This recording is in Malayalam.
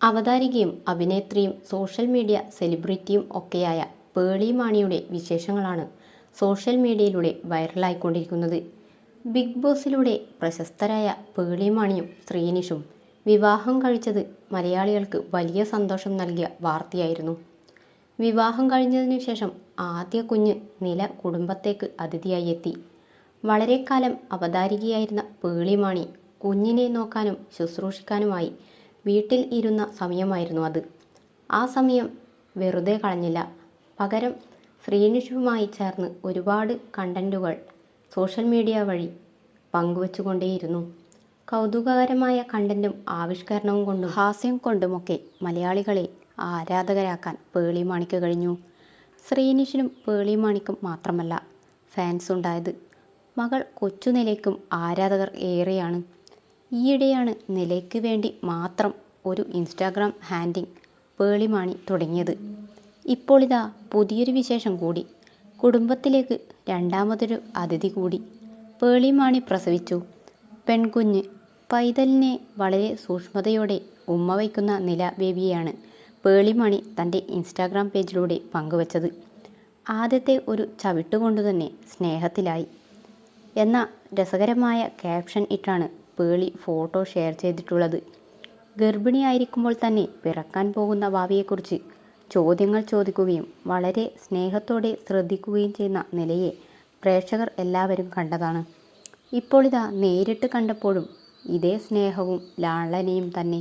അവതാരികയും അഭിനേത്രിയും സോഷ്യൽ മീഡിയ സെലിബ്രിറ്റിയും ഒക്കെയായ പേളി മാണിയുടെ വിശേഷങ്ങളാണ് സോഷ്യൽ മീഡിയയിലൂടെ വൈറലായിക്കൊണ്ടിരിക്കുന്നത്. ബിഗ് ബോസിലൂടെ പ്രശസ്തരായ പേളി മാണിയും ശ്രീനിഷും വിവാഹം കഴിച്ചത് മലയാളികൾക്ക് വലിയ സന്തോഷം നൽകിയ വാർത്തയായിരുന്നു. വിവാഹം കഴിഞ്ഞതിനു ശേഷം ആദ്യ കുഞ്ഞ് നില കുടുംബത്തേക്ക് അതിഥിയായി എത്തി. വളരെക്കാലം കാലം അവതാരികയായിരുന്ന പേളിമാണി കുഞ്ഞിനെ നോക്കാനും ശുശ്രൂഷിക്കാനുമായി വീട്ടിൽ ഇരുന്ന സമയമായിരുന്നു അത്. ആ സമയം വെറുതെ കളഞ്ഞില്ല. പകരം ശ്രീനിഷുമായി ചേർന്ന് ഒരുപാട് കണ്ടന്റുകൾ സോഷ്യൽ മീഡിയ വഴി പങ്കുവച്ചുകൊണ്ടേയിരുന്നു. കൗതുകകരമായ കണ്ടന്റും ആവിഷ്കരണവും കൊണ്ടും ഹാസ്യം കൊണ്ടുമൊക്കെ മലയാളികളെ ആരാധകരാക്കാൻ പേളി മാണിക്ക് കഴിഞ്ഞു. ശ്രീനിഷിനും പേളി മാണിക്കും മാത്രമല്ല ഫാൻസ് ഉണ്ടായത് മകൾ കൊച്ചുനിലയ്ക്കും ആരാധകർ ഏറെയാണ്. ഈയിടെയാണ് നിലയ്ക്ക് വേണ്ടി മാത്രം ഒരു ഇൻസ്റ്റാഗ്രാം ഹാൻഡിങ് പേളിമാണി തുടങ്ങിയത്. ഇപ്പോൾ ഇതാ പുതിയൊരു വിശേഷം കൂടി. കുടുംബത്തിലേക്ക് രണ്ടാമതൊരു അതിഥി കൂടി. പേളിമാണി പ്രസവിച്ചു. പെൺകുഞ്ഞ് പൈതലിനെ വളരെ സൂക്ഷ്മതയോടെ ഉമ്മ വയ്ക്കുന്ന നില ബേബിയെയാണ് പേളിമാണി തന്റെ ഇൻസ്റ്റാഗ്രാം പേജിലൂടെ പങ്കുവച്ചത്. ആദ്യത്തെ ഒരു ചവിട്ടുകൊണ്ടുതന്നെ സ്നേഹത്തിലായി. എന്ന രസകരമായ ക്യാപ്ഷൻ ഇട്ടാണ് പേളി ഫോട്ടോ ഷെയർ ചെയ്തിട്ടുള്ളത്. ഗർഭിണിയായിരിക്കുമ്പോൾ തന്നെ പിറക്കാൻ പോകുന്ന ഭാവിയെക്കുറിച്ച് ചോദ്യങ്ങൾ ചോദിക്കുകയും വളരെ സ്നേഹത്തോടെ ശ്രദ്ധിക്കുകയും ചെയ്യുന്ന നിലയെ പ്രേക്ഷകർ എല്ലാവരും കണ്ടതാണ്. ഇപ്പോൾ ഇതാ നേരിട്ട് കണ്ടപ്പോഴും ഇതേ സ്നേഹവും ലാളനയും തന്നെ.